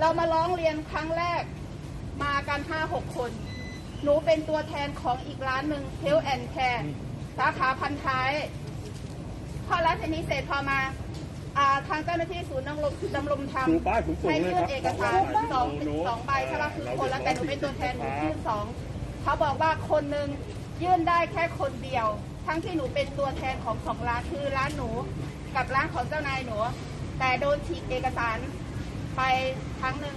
เรามาร้องเรียนครั้งแรกมากันห้าหกคน หนูเป็นตัวแทนของอีกร้านหนึ่งเฮลแอนแคร์สาขาพันท้าย พอร้านเทนนิสเสร็จพอมาอ่าทางเจ้าหน้าที่ศูนย์ดำรงดำรงธรรมดูป้ายสูงๆให้เลยยื่คนรับเอกสารสองหนูสองใบใช่ปะคือคนละแต่หนูเป็นตัวแทนหนูครับยื่นสองเขาบอกว่าคนหนึ่งยื่นได้แค่คนเดียว ทั้งที่หนูเป็นตัวแทนของสองร้านคือร้านหนู กับร้านของเจ้านายหนู แต่โดนฉีกเอกสาร ไปครั้งหนึ่ง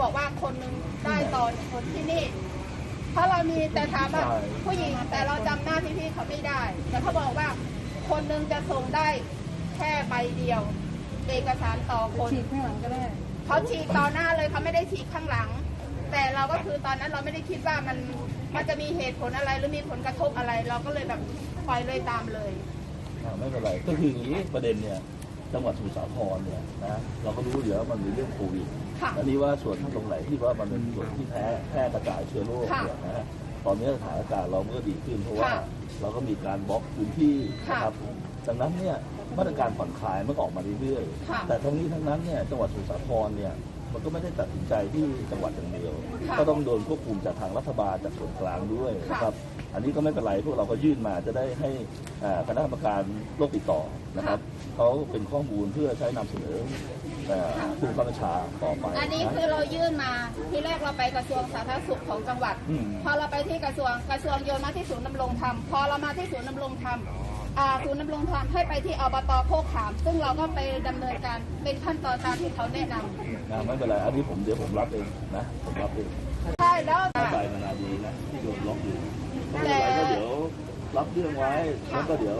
บอกว่าคนหนึ่งได้ตอนคนที่นี่ เพราะเรามีแต่ถามว่าผู้หญิงแต่เราจำหน้าพี่ๆเขาไม่ได้ แต่เขาบอกว่าคนหนึ่งจะส่งได้แค่ใบเดียว เอกสารต่อคนฉีดข้างหลังก็ได้เขาฉีกต่อหน้าเลยเขาไม่ได้ฉีกข้างหลัง แต่เราก็คือตอนนั้นเราไม่ได้คิดว่ามันมันจะมีเหตุผลอะไรหรือมีผลกระทบอะไร เราก็เลยแบบปล่อยเลยตามเลยอ่าไม่เป็นไรก็คืออย่างนี้ประเด็นเนี่ย จังหวัดสมุทรสาครเนี่ยนะเราก็รู้อยู่แล้วมันมีเรื่องโควิดค่ะ อันนี้ว่าส่วนตรงไหนที่ว่ามันเป็นส่วนที่แพร่แพร่กระจายเชื้อโรคค่ะเนี่ยนะฮะตอนนี้สถานการณ์เราก็ดีขึ้นเพราะว่าค่ะเราก็มีการบล็อกพื้นที่ค่ะนะครับดังนั้นเนี่ยมาตรการผ่อนคลายมันก็ออกมาเรื่อยค่ะ ๆแต่ทั้งนี้ทั้งนั้นเนี่ยจังหวัดสมุทรสาครเนี่ย มันก็ไม่ได้ตัดสินใจที่จังหวัดอย่างเดียวค่ะก็ต้องโดนควบคุมจากทางรัฐบาลจากส่วนกลางด้วยนะครับ อันนี้ก็ไม่เป็นไรพวกเราก็ยื่นมาจะได้ให้เอ่อคณะกรรมการโรคติดต่อนะครับเขาเป็นข้อมูลเพื่อใช้นำเสนอเอ่อผู้บังคับบัญชาต่อไป อันนี้คือเรายื่นมาที่แรกเราไปกระทรวงสาธารณสุขของจังหวัดอืมพอเราไปที่กระทรวงกระทรวงโยนมาที่ศูนย์ดำรงธรรมพอเรามาที่ศูนย์ดำรงธรรมอ่า ศูนย์ดำรงธรรมให้ไปที่อบตโคกขาม ซึ่งเราก็ไปดำเนินการเป็นขั้นตอนตามที่เขาแนะนำนะไม่เป็นไร อันนี้ผมเดี๋ยวผมรับเองนะ ผมรับเองใช่แล้วเข้าใจมานาดีนะที่โดนล็อกอยู่ไม่เป็นไรก็เดี๋ยวรับเรื่องไว้แล้วก็เดี๋ยว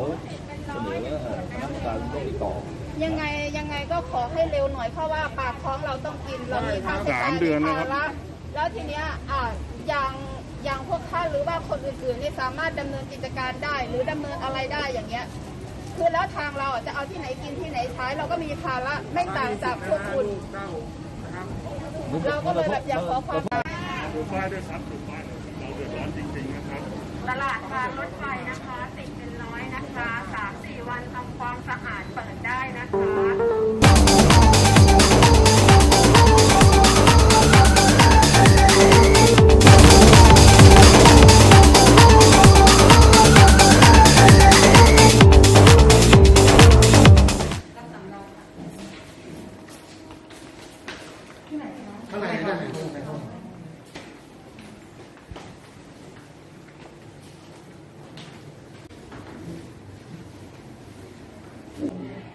เสนอเอ่อคณะกรรมการโรคติดต่อยังไงยังไงก็ขอให้เร็วหน่อยเพราะว่าปากท้องเราต้องกินเรามีค่าใช้จ่ายสามเดือนนะครับ มีภาระ แล้วทีเนี้ยอ่าอย่างอย่างพวกท่านหรือว่าคนอื่นๆนี่สามารถดำเนินกิจการได้ หรือดำเนินอะไรได้อย่างเงี้ย คือแล้วทางเราอะจะเอาที่ไหนกินที่ไหนใช้เราก็มีภาระไม่ต่างจากพวกคุณเราก็เลยแบบอยากขอความดูป้ายด้วยครับดูป้ายเราเดือดร้อนจริงๆนะครับ ตลาดการรถไฟนะคะ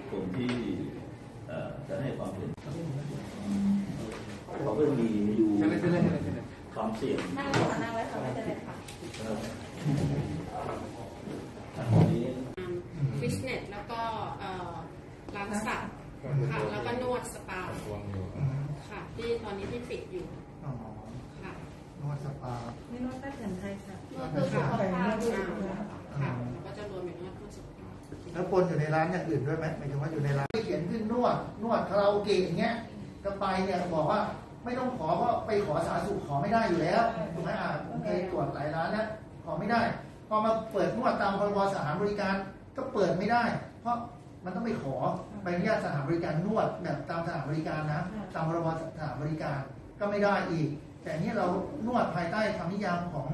คนที่เอ่อจะให้ความเห็นเขาก็มีอยู่ความเสี่ยงนั่งไว้ค่ะนั่งไว้ค่ะไม่เป็นไรค่ะอันนี้ฟิตเนสแล้วก็เอ่อร้านสัตว์ค่ะแล้วก็นวดสปา ค่ะ ที่ตอนนี้ที่ปิดอยู่อ๋อค่ะนวดสปานี่นวดแป้นไทยค่ะนวดเพื่อสุขภาพค่ะก็จะรวมเป็นนวดเพื่อสุขภาพแล้วปนอยู่ในร้านอย่างอื่นด้วยไหมหมายถึงว่าอยู่ในร้านเขียนขึ้นนวด นวดคาราโอเกะอย่างเงี้ยก็ไปเนี่ยบอกว่าไม่ต้องขอเพราะไปขอสาธารณสุขขอไม่ได้อยู่แล้วถูกไหมอะผมเคยตรวจหลายร้านนะขอไม่ได้ พอมาเปิดนวดตามพรบสถานบริการก็เปิดไม่ได้ เพราะ มันต้องไปขอใบอนุญาตสถานบริการนวดแบบตามสถานบริการนะ ตามพรบสถานบริการก็ไม่ได้อีก แต่นี่เรานวดภายใต้คำนิยามของ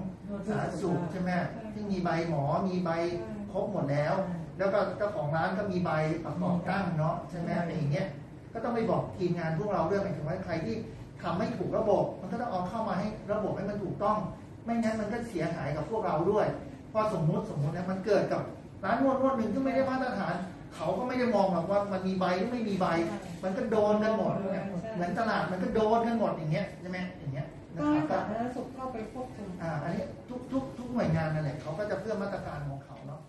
สาธารณสุขใช่ไหมที่มีใบหมอมีใบครบหมดแล้ว แล้วก็เจ้าของร้านก็มีใบประกอบตั้งเนาะใช่ไหมอะไรอย่างเงี้ยก็ต้องไปบอกทีมงานพวกเราด้วยหมายถึงว่าใครที่ทำไม่ถูกระบบ มันก็ต้องเอาเข้ามาให้ระบบให้มันถูกต้อง ไม่งั้นมันก็เสียหายกับพวกเราด้วยเพราะสมมุติสมมุตินะมันเกิดกับร้านนวดนวดหนึ่งที่ไม่ได้มาตรฐาน เขาก็ไม่ได้มองหรอกว่ามันมีใบหรือไม่มีใบ มันก็โดนกันหมดเนี่ยเหมือนตลาดมันก็โดนกันหมดอย่างเงี้ยใช่ไหมอย่างเงี้ยนะก็คให้รับสาธารณสุขเข้าไปควบคุมอ่าอันนี้ทุกทุกทุกหน่วยงานนั่นแหละเขาก็จะเพื่อมาตรการของเขาเนาะ